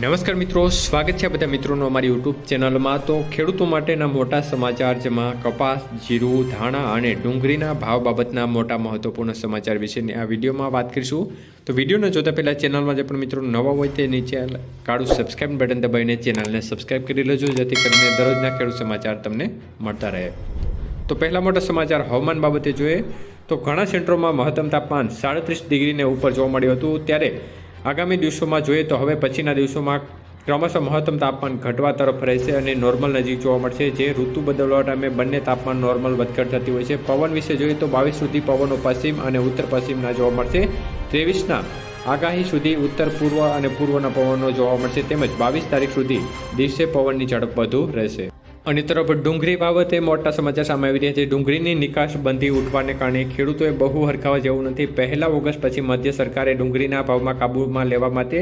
નમસ્કાર મિત્રો, સ્વાગત છે બધા મિત્રોનો અમારી યુટ્યુબ ચેનલમાં. તો ખેડૂતો માટેના મોટા સમાચાર જેમાં કપાસ, જીરું, ધાણા અને ડુંગળીના ભાવ બાબતના મોટા મહત્વપૂર્ણ સમાચાર વિશેની આ વિડીયોમાં વાત કરીશું. તો વિડીયોને જોતા પહેલાં ચેનલમાં જે પણ મિત્રો નવા હોય તે નીચે કાળું સબસ્ક્રાઇબ બટન દબાવીને ચેનલને સબસ્ક્રાઇબ કરી લેજો, જેથી કરીને દરરોજના ખેડૂત સમાચાર તમને મળતા રહે. તો પહેલા મોટા સમાચાર હવામાન બાબતે જોઈએ. તો ઘણા સેન્ટરોમાં મહત્તમ તાપમાન સાડત્રીસ ડિગ્રીને ઉપર જોવા મળ્યું હતું. ત્યારે આગામી દિવસોમાં જોઈએ તો હવે પછીના દિવસોમાં ક્રમશઃ મહત્તમ તાપમાન ઘટવા તરફ રહેશે અને નોર્મલ નજીક જોવા મળશે, જે ઋતુ બદલવા ટાઈમે બંને તાપમાન નોર્મલ વધઘટ થતી હોય છે. પવન વિશે જોઈએ તો બાવીસ સુધી પવનો પશ્ચિમ અને ઉત્તર પશ્ચિમના જોવા મળશે. ત્રેવીસના આગાહી સુધી ઉત્તર, પૂર્વ અને પૂર્વના પવનો જોવા મળશે. તેમજ બાવીસ તારીખ સુધી દિવસે પવનની ઝડપ વધુ રહેશે. અને તરફ ડુંગળી બાબતે મોટા સમાચાર સામે આવી રહ્યા છે. ડુંગળીની નિકાસ બંધી ઉઠવાને કારણે ખેડૂતોએ બહુ હરખાવા જેવું નથી. પહેલા ઓગસ્ટ પછી મધ્ય સરકારે ડુંગળીના ભાવમાં કાબૂમાં લેવા માટે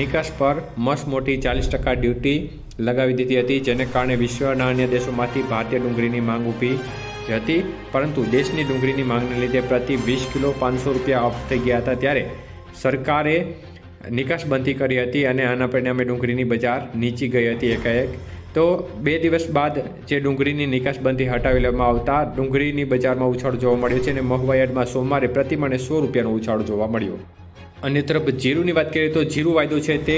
નિકાસ પર મસ્ત મોટી ચાલીસ ટકા ડ્યુટી લગાવી દીધી હતી, જેને કારણે વિશ્વના અન્ય દેશોમાંથી ભારતીય ડુંગળીની માંગ ઊભી હતી. પરંતુ દેશની ડુંગળીની માંગને લીધે પ્રતિ વીસ કિલો પાંચસો રૂપિયા ઓફ થઈ ગયા હતા. ત્યારે સરકારે નિકાસબંધી કરી હતી અને આના પરિણામે ડુંગળીની બજાર નીચી ગઈ હતી. એકાએક તો બે દિવસ બાદ જે ડુંગળીની નિકાસબંધી હટાવી લેવામાં આવતા ડુંગળીની બજારમાં ઉછાળ જોવા મળ્યો છે અને મહુવા સોમવારે પ્રતિમણે સો રૂપિયાનો ઉછાળ જોવા મળ્યો. અને તરફ જીરુની વાત કરીએ તો જીરુ વાયદો છે તે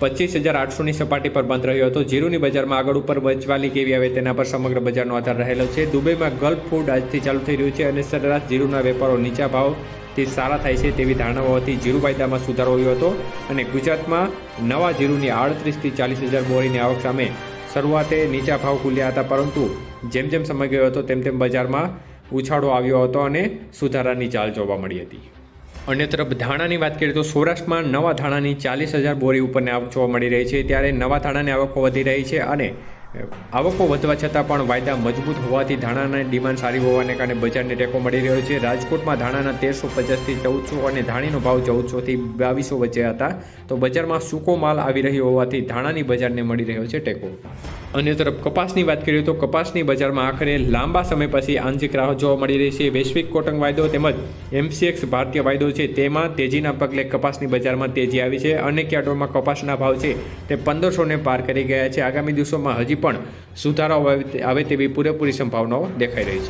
પચીસ હજાર આઠસોની સપાટી પર બંધ રહ્યો હતો. જીરુની બજારમાં આગળ ઉપર વચવાલી કેવી આવે તેના પર સમગ્ર બજારનો આધાર રહેલો છે. દુબઈમાં ગલ્ફ ફૂડ આજથી ચાલુ થઈ રહ્યું છે અને સરેરાશ જીરુના વેપારો નીચા ભાવથી સારા થાય છે તેવી ધારણા હોવાથી જીરુ વાયદામાં સુધારો આવ્યો હતો અને ગુજરાતમાં નવા જીરુની આડત્રીસથી ચાલીસ હજાર બોરીની આવક સામે શરૂઆતે નીચા ભાવ ખુલ્યા હતા, પરંતુ જેમ જેમ સમય ગયો હતો, તેમ તેમ બજારમાં ઉછાળો આવ્યો હતો અને સુધારાની ચાલ જોવા મળી હતી. અન્ય તરફ ધાણાની વાત કરીએ તો સૌરાષ્ટ્રમાં નવા ધાણાની ચાલીસ હજાર બોરી ઉપરની આવક જોવા મળી રહી છે. ત્યારે નવા ધાણાની આવક વધી રહી છે અને આવકો વધવા છતાં પણ વાયદા મજબૂત હોવાથી ધાણાની ડિમાન્ડ સારી હોવાને કારણે બજારને ટેકો મળી રહ્યો છે. રાજકોટમાં ધાણાના તેરસો પચાસથી ચૌદસો અને ધાણીનો ભાવ ચૌદસોથી બાવીસો વચ્ચે હતા. તો બજારમાં સૂકો માલ આવી રહ્યો હોવાથી ધાણાની બજારને મળી રહ્યો છે ટેકો. અન્ય તરફ કપાસની વાત કરીએ તો કપાસની બજારમાં આખરે લાંબા સમય પછી આંશિક રાહત જોવા મળી રહી છે. વૈશ્વિક કોટંગ વાયદો તેમજ એમસીએક્સ ભારતીય વાયદો છે તેમાં તેજીના પગલે કપાસની બજારમાં તેજી આવી છે. અનેક યાર્ડોમાં કપાસના ભાવ છે તે પંદરસોને પાર કરી ગયા છે. આગામી દિવસોમાં હજી પણ સુધારાઓ આવે તેવી પૂરેપૂરી સંભાવનાઓ દેખાઈ રહી છે.